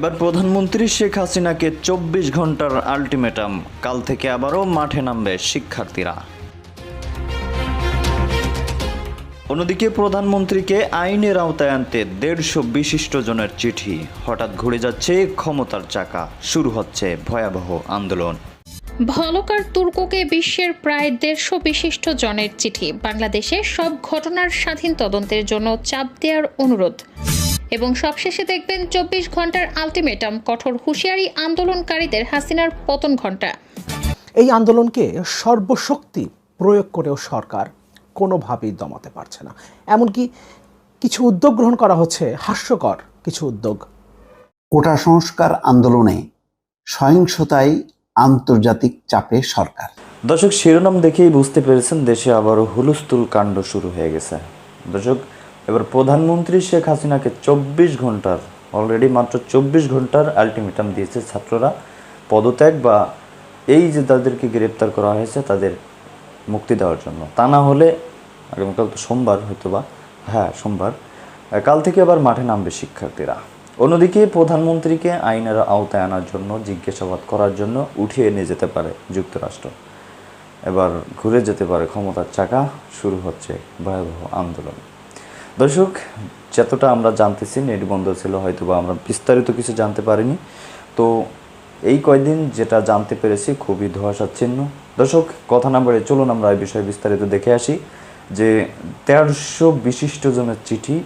এবার প্রধানমন্ত্রী শেখ হাসিনাকে চব্বিশ ঘণ্টার আলটিমেটাম। কাল থেকে আবারও মাঠে নামবে শিক্ষার্থীরা। অন্যদিকে প্রধানমন্ত্রীকে আইনের আওতায় আনতে দেড়শো বিশিষ্ট জনের চিঠি। হঠাৎ ঘুরে যাচ্ছে ক্ষমতার চাকা। শুরু হচ্ছে ভয়াবহ আন্দোলন। ভলকার তুর্ককে বিশ্বের প্রায় দেড়শো বিশিষ্ট জনের চিঠি। বাংলাদেশে সব ঘটনার স্বাধীন তদন্তের জন্য চাপ দেওয়ার অনুরোধ। এবং সবশেষে দেখবেন চব্বিশ ঘণ্টার আলটিমেটাম কঠোর হুঁশিয়ারি আন্দোলনকারীদের হাসিনার পতন ঘণ্টা। এই আন্দোলনকে সর্বশক্তি প্রয়োগ করেও সরকার কোনোভাবেই দমাতে পারছে না। এমনকি কিছু উদ্যোগ গ্রহণ করা হচ্ছে হাস্যকর কিছু উদ্যোগ। কোটা সংস্কার আন্দোলনে সহিংসতায় আন্তর্জাতিক চাপে সরকার। দর্শক শিরোনাম দেখেই বুঝতে পেরেছেন দেশে আবারও হুলুস্থুল কাণ্ড শুরু হয়ে গেছে। দর্শক এবার প্রধানমন্ত্রী শেখ হাসিনাকে চব্বিশ ঘণ্টার অলরেডি মাত্র চব্বিশ ঘণ্টার আলটিমেটাম দিয়েছে ছাত্ররা। পদত্যাগ বা এই যে তাদেরকে গ্রেপ্তার করা হয়েছে তাদের মুক্তি দেওয়ার জন্য। তা না হলে আগামীকাল তো সোমবার হয়তো বা হ্যাঁ সোমবার। কাল থেকে আবার মাঠে নামবে শিক্ষার্থীরা। অন্যদিকে প্রধানমন্ত্রীকে আইনের আওতায় আনার জন্য, জিজ্ঞাসাবাদ করার জন্য উঠিয়ে নিয়ে যেতে পারে যুক্তরাষ্ট্র। এবার ঘুরে যেতে পারে ক্ষমতার চাকা, শুরু হচ্ছে ভয়াবহ আন্দোলন। দর্শক, যতটা আমরা জানতেছি, নেট বন্ধ ছিল হয়তো বা আমরা বিস্তারিত কিছু জানতে পারিনি। তো এই কয়দিন যেটা জানতে পেরেছি, খুবই ধোঁয়াশাচ্ছিন্ন। দর্শক, কথা না বলে চলুন আমরা এই বিষয়ে বিস্তারিত দেখে আসি যে তেরোশো বিশিষ্ট জনের চিঠি,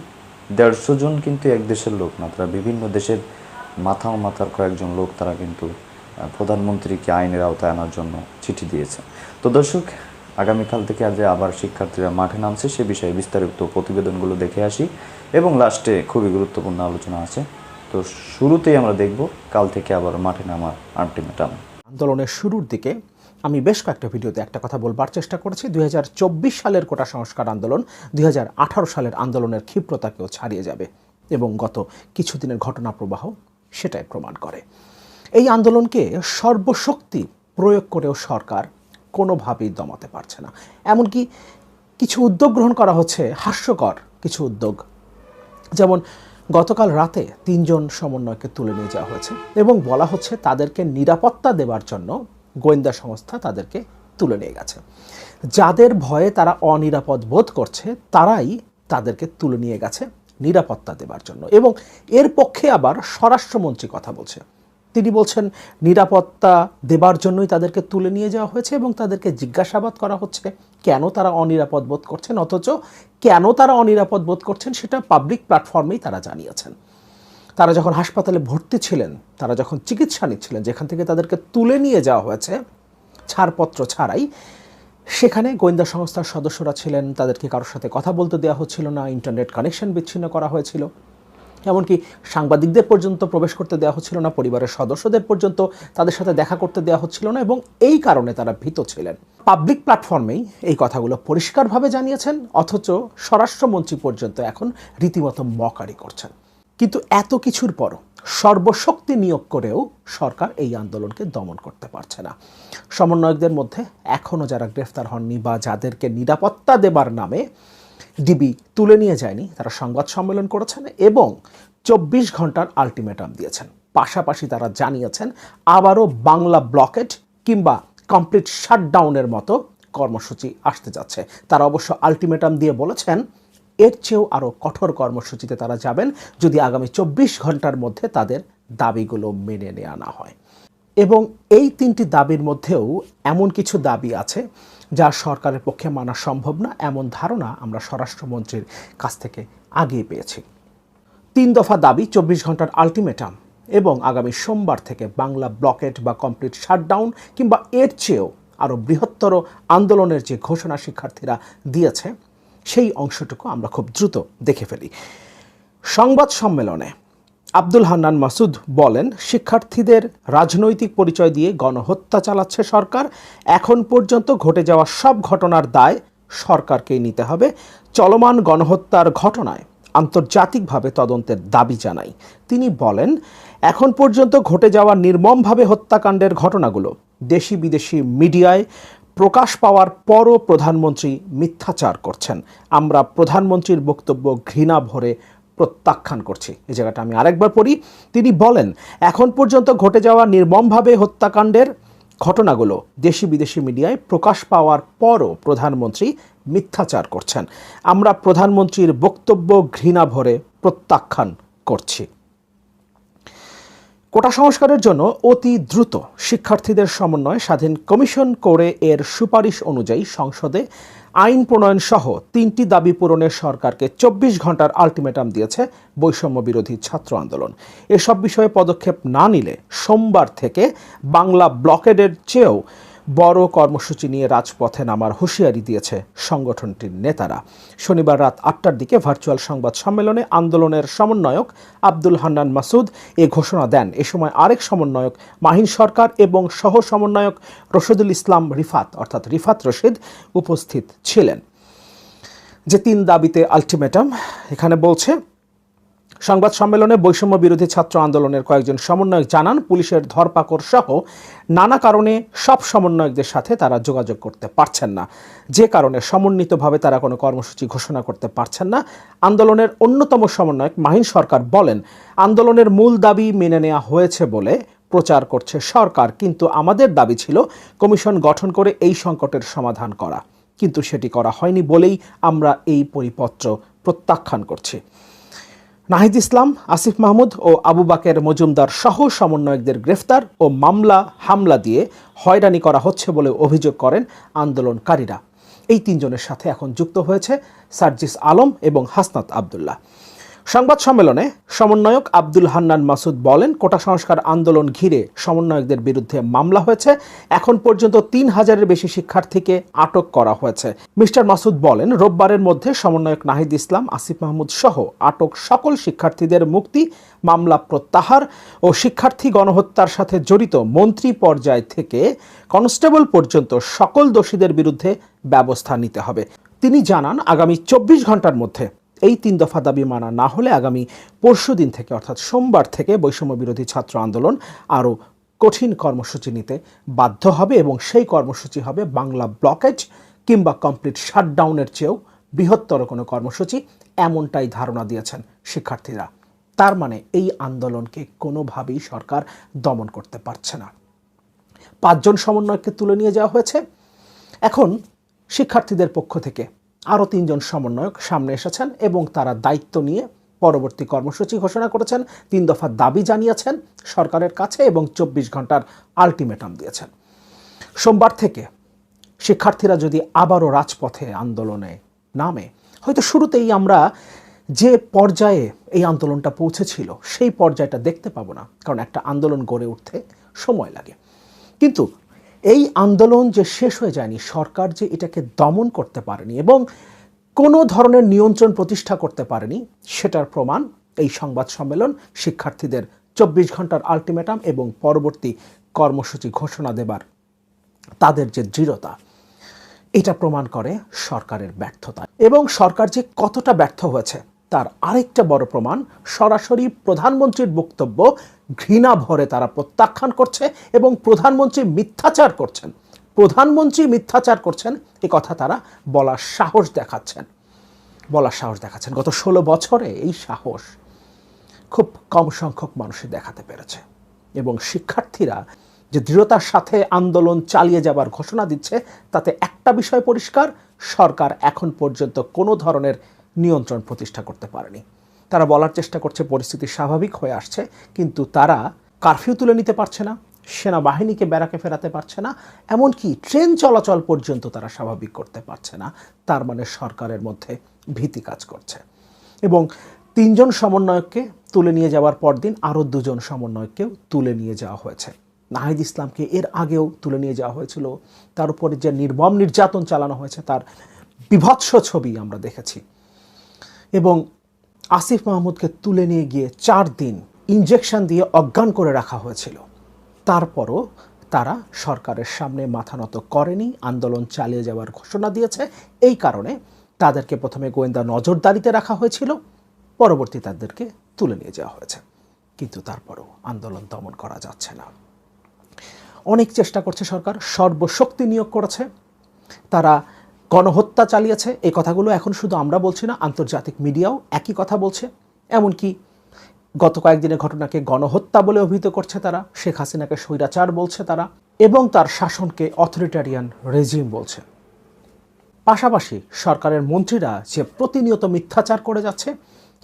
দেড়শো জন কিন্তু এক দেশের লোক না, তারা বিভিন্ন দেশের মাথা ও মাথার কয়েকজন লোক তারা কিন্তু প্রধানমন্ত্রীকে আইনের আওতায় আনার জন্য চিঠি দিয়েছে। তো দর্শক আগামীকাল থেকে আজ আবার শিক্ষার্থীরা মাঠে নামছে, সে বিষয়ে বিস্তারিত প্রতিবেদনগুলো দেখে আসি। এবং লাস্টে খুবই গুরুত্বপূর্ণ আলোচনা আছে। তো শুরুতেই আমরা দেখব, কাল থেকে আবার মাঠে নামার আলটিমেটাম। আন্দোলনের শুরুর দিকে আমি বেশ কয়েকটা ভিডিওতে একটা কথা বলবার চেষ্টা করেছি। দুই হাজার চব্বিশ সালের কোটা সংস্কার আন্দোলন দুই হাজার আঠারো সালের আন্দোলনের ক্ষিপ্রতাকেও ছাড়িয়ে যাবে এবং গত কিছুদিনের ঘটনা প্রবাহ সেটাই প্রমাণ করে। এই আন্দোলনকে সর্বশক্তি প্রয়োগ করেও সরকার কোনোভাবেই দমাতে পারছে না। এমনকি কিছু উদ্যোগ গ্রহণ করা হচ্ছে, হাস্যকর কিছু উদ্যোগ। যেমন গতকাল রাতে তিনজন সমন্বয়কে তুলে নিয়ে যাওয়া হয়েছে এবং বলা হচ্ছে তাদেরকে নিরাপত্তা দেওয়ার জন্য গোয়েন্দা সংস্থা তাদেরকে তুলে নিয়ে গেছে। যাদের ভয়ে তারা অনিরাপদ বোধ করছে, তারাই তাদেরকে তুলে নিয়ে গেছে নিরাপত্তা দেবার জন্য এবং এর পক্ষে আবার স্বরাষ্ট্রমন্ত্রী কথা বলছে। তিনি বলছেন, নিরাপত্তা দেবার জন্যই তাদেরকে তুলে নিয়ে যাওয়া হয়েছে এবং তাদেরকে জিজ্ঞাসাবাদ করা হচ্ছে কেন তারা অনিরাপদ বোধ করছেন, অথচ কেন তারা অনিরাপদ বোধ করছেন সেটা পাবলিক প্ল্যাটফর্মেই তারা জানিয়েছেন। তারা যখন হাসপাতালে ভর্তি ছিলেন, তারা যখন চিকিৎসা নিচ্ছিলেন, যেখান থেকে তাদেরকে তুলে নিয়ে যাওয়া হয়েছে, ছাড়পত্র ছাড়াই, সেখানে গোয়েন্দা সংস্থার সদস্যরা ছিলেন, তাদেরকে কারোর সাথে কথা বলতে দেওয়া হচ্ছিল না ইন্টারনেট কানেকশন বিচ্ছিন্ন করা হয়েছিল। এমনকি সাংবাদিকদের পর্যন্ত প্রবেশ করতে দেওয়া হচ্ছিল না, পরিবারের সদস্যদের পর্যন্ত তাদের সাথে দেখা করতে দেওয়া হচ্ছিল না এবং এই কারণে তারা ভীত ছিলেন। পাবলিক প্ল্যাটফর্মেই এই কথাগুলো পরিষ্কারভাবে জানিয়েছেন, অথচ স্বরাষ্ট্রমন্ত্রী পর্যন্ত এখন রীতিমতো মকারি করছেন। কিন্তু এত কিছুর পরও সর্বশক্তি নিয়োগ করেও সরকার এই আন্দোলনকে দমন করতে পারছে না। সমন্বয়কদের মধ্যে এখনও যারা গ্রেফতার হননি বা যাদেরকে নিরাপত্তা দেবার নামে ডিবি তুলে নিয়ে যায়নি। তারা সংবাদ সম্মেলন করেছেন এবং চব্বিশ ঘণ্টার আলটিমেটাম দিয়েছেন। পাশাপাশি তারা জানিয়েছেন, আবারও বাংলা ব্লকেট কিংবা কমপ্লিট শাটডাউনের মতো কর্মসূচি আসতে যাচ্ছে। তারা অবশ্য আলটিমেটাম দিয়ে বলেছেন, এর চেয়েও আরও কঠোর কর্মসূচিতে তারা যাবেন যদি আগামী চব্বিশ ঘণ্টার মধ্যে তাদের দাবিগুলো মেনে নেওয়া না হয়। এবং এই তিনটি দাবির মধ্যেও এমন কিছু দাবি আছে যা সরকারের পক্ষে মানা সম্ভব না, এমন ধারণা আমরা স্বরাষ্ট্রমন্ত্রীর কাছ থেকে আগেই পেয়েছি। তিন দফা দাবি, চব্বিশ ঘণ্টার আলটিমেটাম এবং আগামী সোমবার থেকে বাংলা ব্লকেট বা কমপ্লিট শাটডাউন কিংবা এর চেয়েও আরও বৃহত্তর আন্দোলনের যে ঘোষণা শিক্ষার্থীরা দিয়েছে, সেই অংশটুকু আমরা খুব দ্রুত দেখে ফেলি। সংবাদ সম্মেলনে আব্দুল হান্নান মাসুদ বলেন, শিক্ষার্থীদের রাজনৈতিক পরিচয় দিয়ে গণহত্যা চালাচ্ছে সরকার। এখন পর্যন্ত ঘটে যাওয়া সব ঘটনার দায় সরকারকেই নিতে হবে। চলমান গণহত্যার ঘটনায় আন্তর্জাতিকভাবে তদন্তের দাবি জানাই। তিনি বলেন, এখন পর্যন্ত ঘটে যাওয়া নির্মমভাবে হত্যাকাণ্ডের ঘটনাগুলো দেশি বিদেশি মিডিয়ায় প্রকাশ পাওয়ার পরও প্রধানমন্ত্রী মিথ্যাচার করছেন। আমরা প্রধানমন্ত্রীর বক্তব্য ঘৃণা ভরে প্রত্যাখ্যান করছি। এই জায়গাটা আমি আরেকবার পড়ি। তিনি বলেন, এখন পর্যন্ত ঘটে যাওয়া নির্মমভাবে হত্যাকাণ্ডের ঘটনাগুলো দেশি বিদেশি মিডিয়ায় প্রকাশ পাওয়ার পরও প্রধানমন্ত্রী মিথ্যাচার করছেন। আমরা প্রধানমন্ত্রীর বক্তব্য ঘৃণা ভরে প্রত্যাখ্যান করছি। কোটা সংস্কারের জন্য অতি দ্রুত শিক্ষার্থীদের সমন্বয়ে স্বাধীন কমিশন করে এর সুপারিশ অনুযায়ী সংসদে আইন প্রণয়ন সহ তিনটি দাবি পূরণের সরকারকে চব্বিশ ঘণ্টার আলটিমেটাম দিয়েছে বৈষম্য বিরোধী ছাত্র আন্দোলন। এসব বিষয়ে পদক্ষেপ না নিলে সোমবার থেকে বাংলা ব্লকেডের চেয়েও বড় কর্মসূচি নিয়ে রাজপথে নামার হুঁশিয়ারি দিয়েছে সংগঠনটির নেতারা। শনিবার রাত আটটার দিকে ভার্চুয়াল সংবাদ সম্মেলনে আন্দোলনের সমন্বয়ক আব্দুল হান্নান মাসুদ এ ঘোষণা দেন। এ সময় আরেক সমন্বয়ক মাহিন সরকার এবং সহ সমন্বয়ক রশিদুল ইসলাম রিফাত, অর্থাৎ রিফাত রশিদ, উপস্থিত ছিলেন। যে তিন দাবিতে আলটিমেটাম, এখানে বলছে সংবাদ সম্মেলনে বৈষম্য বিরোধী ছাত্র আন্দোলনের কয়েকজন সমন্বয়ক জানান, পুলিশের ধরপাকড় সহ নানা কারণে সব সমন্বয়কদের সাথে তারা যোগাযোগ করতে পারছেন না। যে কারণে সমন্বিতভাবে তারা কোনো কর্মসূচি ঘোষণা করতে পারছেন না। আন্দোলনের অন্যতম সমন্বয়ক মাহিন সরকার বলেন, আন্দোলনের মূল দাবি মেনে নেওয়া হয়েছে বলে প্রচার করছে সরকার, কিন্তু আমাদের দাবি ছিল কমিশন গঠন করে এই সংকটের সমাধান করা। কিন্তু সেটি করা হয়নি বলেই আমরা এই পরিপত্র প্রত্যাখ্যান করছি। নাহিদ ইসলাম, আসিফ মাহমুদ ও আবু বাকের মজুমদার সহ সমন্বয়কদের গ্রেফতার ও মামলা, হামলা দিয়ে হয়রানি করা হচ্ছে বলে অভিযোগ করেন আন্দোলনকারীরা। এই তিনজনের সাথে এখন যুক্ত হয়েছে সার্জিস আলম এবং হাসনাত আবদুল্লাহ। সংবাদ সম্মেলনে সমন্বয়ক আব্দুল হান্নান মাসুদ বলেন, কোটা সংস্কার আন্দোলন ঘিরে সমন্বয়কদের বিরুদ্ধে মামলা হয়েছে। এখন পর্যন্ত তিন হাজারের বেশি শিক্ষার্থীকে আটক করা হয়েছে। মিস্টার মাসুদ বলেন, রোববারের মধ্যে সমন্বয়ক নাহিদ ইসলাম, আসিফ মাহমুদ সহ আটক সকল শিক্ষার্থীদের মুক্তি, মামলা প্রত্যাহার ও শিক্ষার্থী গণহত্যার সাথে জড়িত মন্ত্রী পর্যায় থেকে কনস্টেবল পর্যন্ত সকল দোষীদের বিরুদ্ধে ব্যবস্থা নিতে হবে। তিনি জানান, আগামী চব্বিশ ঘণ্টার মধ্যে এই তিন দফা দাবি মানা না হলে আগামী পরশু দিন থেকে, অর্থাৎ সোমবার থেকে বৈষম্য বিরোধী ছাত্র আন্দোলন আরও কঠিন কর্মসূচি নিতে বাধ্য হবে এবং সেই কর্মসূচি হবে বাংলা ব্লকেজ কিংবা কমপ্লিট শাটডাউনের চেয়েও বৃহত্তর কোনো কর্মসূচি, এমনটাই ধারণা দিয়েছেন শিক্ষার্থীরা। তার মানে এই আন্দোলনকে কোনোভাবেই সরকার দমন করতে পারছে না। পাঁচজন সমন্বয়কে তুলে নিয়ে যাওয়া হয়েছে। এখন শিক্ষার্থীদের পক্ষ থেকে আরও তিনজন সমন্বয়ক সামনে এসেছেন এবং তারা দায়িত্ব নিয়ে পরবর্তী কর্মসূচি ঘোষণা করেছেন। তিন দফা দাবি জানিয়েছেন, সরকারের কাছে এবং চব্বিশ ঘণ্টার আলটিমেটাম দিয়েছেন। সোমবার থেকে শিক্ষার্থীরা যদি আবারও রাজপথে আন্দোলনে নামে, হয়তো শুরুতেই আমরা যে পর্যায়ে এই আন্দোলনটা পৌঁছেছিল, সেই পর্যায়টা দেখতে পাবো না, কারণ একটা আন্দোলন গড়ে উঠতে সময় লাগে। কিন্তু এই আন্দোলন যে শেষ হয়ে যায়নি, সরকার যে এটাকে দমন করতে পারেনি এবং কোনো ধরনের নিয়ন্ত্রণ প্রতিষ্ঠা করতে পারেনি, সেটার প্রমাণ এই সংবাদ সম্মেলন শিক্ষার্থীদের চব্বিশ ঘণ্টার আলটিমেটাম এবং পরবর্তী কর্মসূচি ঘোষণা দেবার তাদের যে দৃঢ়তা, এটা প্রমাণ করে সরকারের ব্যর্থতা। এবং সরকার যে কতটা ব্যর্থ হয়েছে তার আরেকটা বড় প্রমাণ, সরাসরি প্রধানমন্ত্রীর বক্তব্য, ঘৃণা ভরে তারা প্রত্যাখ্যান করছে এবং প্রধানমন্ত্রী মিথ্যাচার করছেন। প্রধানমন্ত্রী মিথ্যাচার করছেন, এ কথা তারা বলার সাহস দেখাচ্ছেন। বলার সাহস দেখাচ্ছেন। গত ষোলো বছরে এই সাহস খুব কম সংখ্যক মানুষই দেখাতে পেরেছে এবং শিক্ষার্থীরা যে দৃঢ়তার সাথে আন্দোলন চালিয়ে যাবার ঘোষণা দিচ্ছে, তাতে একটা বিষয় পরিষ্কার, সরকার এখন পর্যন্ত কোনো ধরনের নিয়ন্ত্রণ প্রতিষ্ঠা করতে পারেনি। তারা বলার চেষ্টা করছে, পরিস্থিতি স্বাভাবিক হয়ে আসছে, কিন্তু তারা কারফিউ তুলে নিতে পারছে না, সেনাবাহিনীকে ব্যারাকে ফেরাতে পারছে না, এমনকি ট্রেন চলাচল পর্যন্ত তারা স্বাভাবিক করতে পারছে না। তার মানে সরকারের মধ্যে ভীতি কাজ করছে। এবং তিনজন সমন্বয়ককে তুলে নিয়ে যাওয়ার পরদিন আরও দুজন সমন্বয়ককেও তুলে নিয়ে যাওয়া হয়েছে। নাহিদ ইসলামকে এর আগেও তুলে নিয়ে যাওয়া হয়েছিল। তার উপরে যে নির্মম নির্যাতন চালানো হয়েছে, তার বিভৎস ছবি আমরা দেখেছি। এবং আসিফ মাহমুদকে তুলে নিয়ে গিয়ে চার দিন ইঞ্জেকশন দিয়ে অজ্ঞান করে রাখা হয়েছিল। তারপরও তারা সরকারের সামনে মাথা নত করেনি, আন্দোলন চালিয়ে যাওয়ার ঘোষণা দিয়েছে। এই কারণে তাদেরকে প্রথমে গোয়েন্দা নজরদারিতে রাখা হয়েছিল, পরবর্তী তাদেরকে তুলে নিয়ে যাওয়া হয়েছে। কিন্তু তারপরও আন্দোলন দমন করা যাচ্ছে না। অনেক চেষ্টা করছে সরকার, সর্বশক্তি নিয়োগ করেছে। তারা গণহত্যা চালিয়েছে। এই কথাগুলো এখন শুধু আমরা বলছি না, আন্তর্জাতিক মিডিয়াও একই কথা বলছে। এমনকি গত কয়েকদিনের ঘটনাকে গণহত্যা বলে অভিহিত করছে তারা, শেখ হাসিনাকে স্বৈরাচার বলছে তারা, এবং তার শাসনকে অথরিটারিয়ান রেজিম বলছে। পাশাপাশি সরকারের মন্ত্রীরা যে প্রতিনিয়ত মিথ্যাচার করে যাচ্ছে,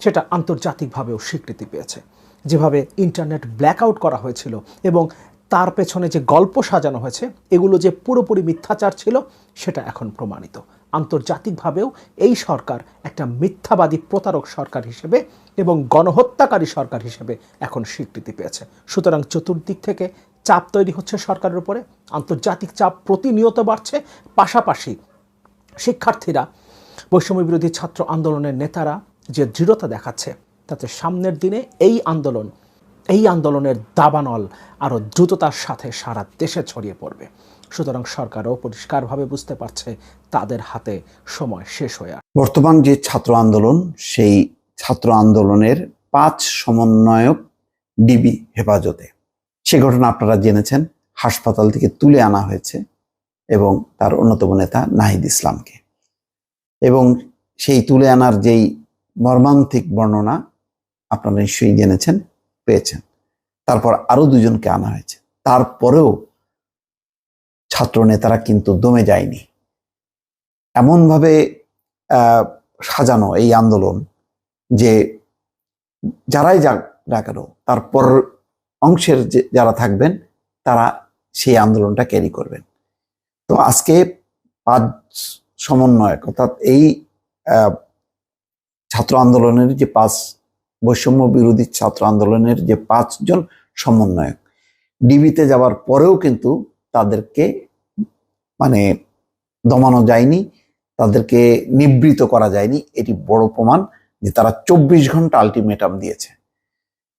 সেটা আন্তর্জাতিকভাবেও স্বীকৃতি পেয়েছে। যেভাবে ইন্টারনেট ব্ল্যাকআউট করা হয়েছিল এবং তার পেছনে যে গল্প সাজানো হয়েছে, এগুলো যে পুরোপুরি মিথ্যাচার ছিল, সেটা এখন প্রমাণিত। আন্তর্জাতিকভাবেও এই সরকার একটা মিথ্যাবাদী প্রতারক সরকার হিসেবে এবং গণহত্যাকারী সরকার হিসেবে এখন স্বীকৃতি পেয়েছে। সুতরাং চতুর্দিক থেকে চাপ তৈরি হচ্ছে সরকারের উপরে, আন্তর্জাতিক চাপ প্রতিনিয়ত বাড়ছে, পাশাপাশি শিক্ষার্থীরা বৈষম্য বিরোধী ছাত্র আন্দোলনের নেতারা যে দৃঢ়তা দেখাচ্ছে, তাতে সামনের দিনে এই আন্দোলন এই আন্দোলনের দাবানল আরও দ্রুততার সাথে সারা দেশে ছড়িয়ে পড়বে সুতরাং সরকারও পরিষ্কারভাবে বুঝতে পারছে তাদের হাতে সময় শেষ হয়ে। বর্তমান যে ছাত্র আন্দোলন, সেই ছাত্র আন্দোলনের পাঁচ সমন্বয়ক ডিবি হেফাজতে সে ঘটনা আপনারা জেনেছেন, হাসপাতাল থেকে তুলে আনা হয়েছে এবং তার অন্যতম নেতা নাহিদ ইসলামকে এবং সেই তুলে আনার যেই মর্মান্তিক বর্ণনা আপনারা নিশ্চয়ই জেনেছেন পেয়েছেন। তারপর আরও দুজনকে আনা হয়েছে। তারপরেও ছাত্র নেতারা কিন্তু দমে যায়নি। এমনভাবে সাজানো এই আন্দোলন যে যারাই যাক না কেন, তারপর অংশের যে, যারা থাকবেন, তারা সেই আন্দোলনটা ক্যারি করবেন। তো আজকে পাঁচ সমন্বয়ক, অর্থাৎ এই ছাত্র আন্দোলনের যে পাঁচ বৈষম্য বিরোধী ছাত্র আন্দোলনের যে পাঁচজন সমন্বয়ক ডিবিতে যাওয়ার পরেও কিন্তু তাদেরকে মানে দমানো যায়নি, তাদেরকে নিবৃত করা যায়নি। এটি বড় প্রমাণ যে তারা চব্বিশ ঘণ্টা আলটিমেটাম দিয়েছে।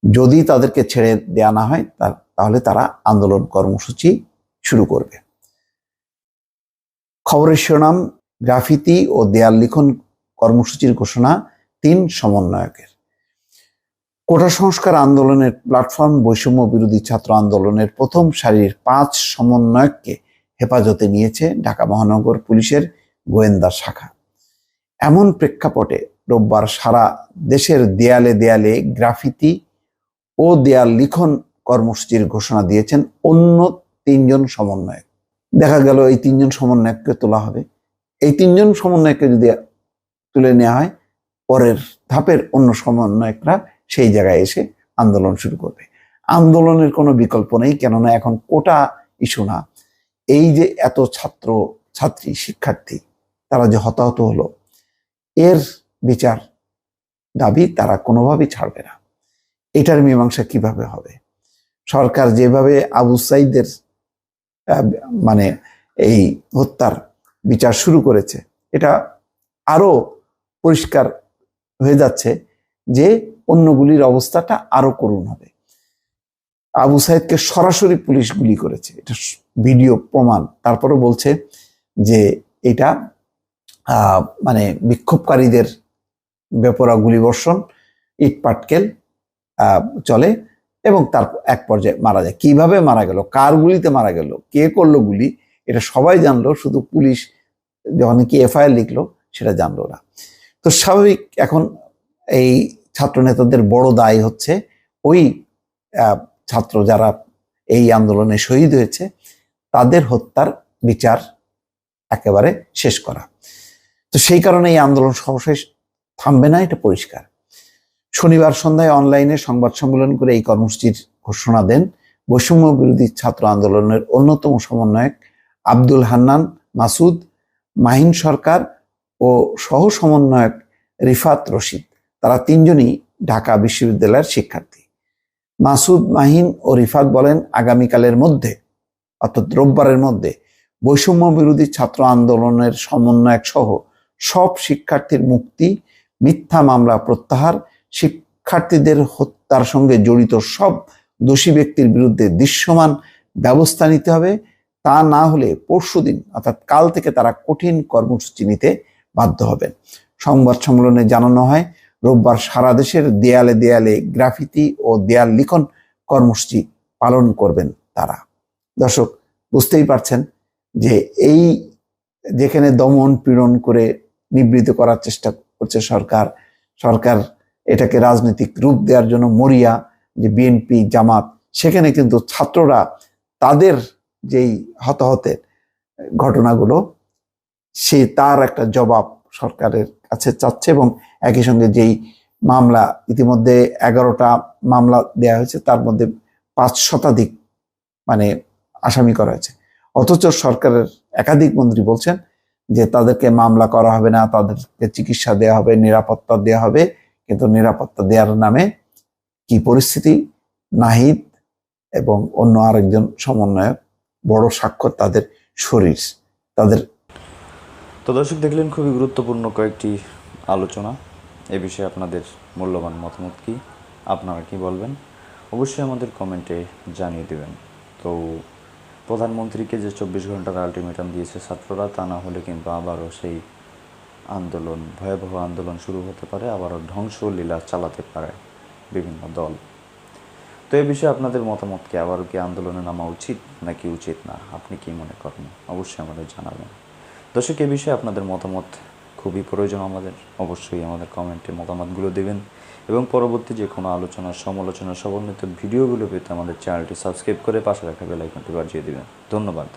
যদি তাদেরকে ছেড়ে দেয়া না হয় তাহলে তারা আন্দোলন কর্মসূচি শুরু করবে। খবরের শিরোনাম, গ্রাফিতি ও দেয়াল লিখন কর্মসূচির ঘোষণা তিন সমন্বয়কের। কোটা সংস্কার আন্দোলনের প্ল্যাটফর্ম বৈষম্য বিরোধী ছাত্র আন্দোলনের প্রথম সারির পাঁচ সমন্বয়ককে হেফাজতে নিয়েছে ঢাকা মহানগর পুলিশের গোয়েন্দা শাখা। এমন প্রেক্ষাপটে রোববার সারা দেশের দেয়ালে দেয়ালে গ্রাফিতি ও দেয়াল লিখন কর্মসূচির ঘোষণা দিয়েছেন অন্য তিনজন সমন্বয়ক। দেখা গেল এই তিনজন সমন্বয়ককে তোলা হবে। এই তিনজন সমন্বয়ককে যদি তুলে নেওয়া হয়, পরের ধাপের অন্য সমন্বয়করা সেই জায়গায় এসে আন্দোলন শুরু করবে। আন্দোলনের কোনো বিকল্প নেই, কেননা এখন কোটা ইস্যু না। এই যে এত ছাত্র, ছাত্রী, শিক্ষার্থী, তারা যে হতাহত হলো, এর বিচার দাবি তারা কোনোভাবেই ছাড়বে না। এটার মীমাংসা কীভাবে হবে? সরকার যেভাবে আবু সাইদের মানে এই হত্যার বিচার শুরু করেছে, এটা আরও পরিষ্কার হয়ে যাচ্ছে যে অন্যগুলির অবস্থাটা আরও করুণ হবে। আবু সাইদকে সরাসরি পুলিশ গুলি করেছে। এটা ভিডিও প্রমাণ। তারপরে বলছে যে এটা মানে বিক্ষোভকারীদের বেপরা গুলিবর্ষণ, ইট পাটকেল চলে এবং তার এক পর্যায়ে মারা যায়। কীভাবে মারা গেল? কার গুলিতে মারা গেল? কে করল গুলি? এটা সবাই জানলো, শুধু পুলিশ যখন কি এফআইআর লিখলো, সেটা জানলো না। তো স্বাভাবিক এখন এই ছাত্র নেতাদের বড় দায় হচ্ছে ওই ছাত্র যারা এই আন্দোলনে শহীদ হয়েছে, তাদের হত্যার বিচার একেবারে শেষ করা। তো সেই কারণে এই আন্দোলন সবশেষ থামবে না, এটা পরিষ্কার। শনিবার সন্ধ্যায় অনলাইনে সংবাদ সম্মেলন করে এই কর্মসূচির ঘোষণা দেন বৈষম্য বিরোধী ছাত্র আন্দোলনের অন্যতম সমন্বয়ক আব্দুল হান্নান মাসুদ, মাহিন সরকার ও সহ সমন্বয়ক রিফাত রশিদ। তারা তিনজনই ঢাকা বিশ্ববিদ্যালয়ের শিক্ষার্থী। মাসুদ মাহিন ও রিফাত বলেন, আগামীকালের মধ্যে, অর্থাৎ রোববারের মধ্যে বৈষম্য বিরোধী ছাত্র আন্দোলনের সমন্বয়ক সহ সব শিক্ষার্থীর মুক্তি, মিথ্যা মামলা প্রত্যাহার, শিক্ষার্থীদের হত্যার সঙ্গে জড়িত সব দোষী ব্যক্তির বিরুদ্ধে দৃশ্যমান ব্যবস্থা নিতে হবে। তা না হলে পরশুদিন অর্থাৎ কাল থেকে তারা কঠিন কর্মসূচি নিতে বাধ্য হবেন। সংবাদ সম্মেলনে জানানো হয় রোববার সারা দেশের দেয়ালে দেয়ালে গ্রাফিতি ও দেয়াল লিখন কর্মসূচি পালন করবেন তারা। দর্শক, বুঝতেই পারছেন যে এই যেখানে দমন পীড়ন করে নিবৃত করার চেষ্টা করছে সরকার সরকার এটাকে রাজনৈতিক রূপ দেওয়ার জন্য মরিয়া, যে বিএনপি জামাত, সেখানে কিন্তু ছাত্ররা তাদের যেই হতাহতের ঘটনাগুলো, সে তার একটা জবাব সরকারের কাছে চাচ্ছে এবং একই সঙ্গে যেই মামলা ইতিমধ্যে এগারোটা মামলা দেয়া হয়েছে, তার মধ্যে পাঁচ শতাধিক মানে আসামি করা হয়েছে। অথচ সরকারের একাধিক মন্ত্রী বলছেন যে তাদেরকে মামলা করা হবে না, তাদেরকে চিকিৎসা দেওয়া হবে, নিরাপত্তা দেওয়া হবে, কিন্তু নিরাপত্তা দেওয়ার নামে কি পরিস্থিতি? নাহিদ এবং অন্য আরেকজন সমন্বয়ক বড় স্বাক্ষর তাদের শরীর, তাদের তো দর্শক দেখলেন, খুবই গুরুত্বপূর্ণ কয়েকটি আলোচনা। এ বিষয়ে আপনাদের মূল্যবান মতামত কী? আপনারা কি বলবেন? অবশ্যই আমাদের কমেন্টে জানিয়ে দেবেন। তো প্রধানমন্ত্রীকে যে চব্বিশ ঘণ্টার আলটিমেটাম দিয়েছে ছাত্ররা, তা না হলে কিন্তু আবারও সেই আন্দোলন, ভয়াবহ আন্দোলন শুরু হতে পারে, আবারও ধ্বংসলীলা চালাতে পারে বিভিন্ন দল। তো এই বিষয়ে আপনাদের মতামত কি? আবারও কি আন্দোলনে নামা উচিত নাকি উচিত না? আপনি কি মনে করেন? অবশ্যই আমাদের জানাবেন। দর্শক, এ বিষয়ে আপনাদের মতামত খুবই প্রয়োজন আমাদের। অবশ্যই আমাদের কমেন্টে মতামতগুলো দেবেন এবং পরবর্তী যে কোনো আলোচনা, সমালোচনা সমন্বিত ভিডিওগুলো পেতে আমাদের চ্যানেলটি সাবস্ক্রাইব করে পাশে রাখা বেলাইকনটি বাজিয়ে দেবেন। ধন্যবাদ।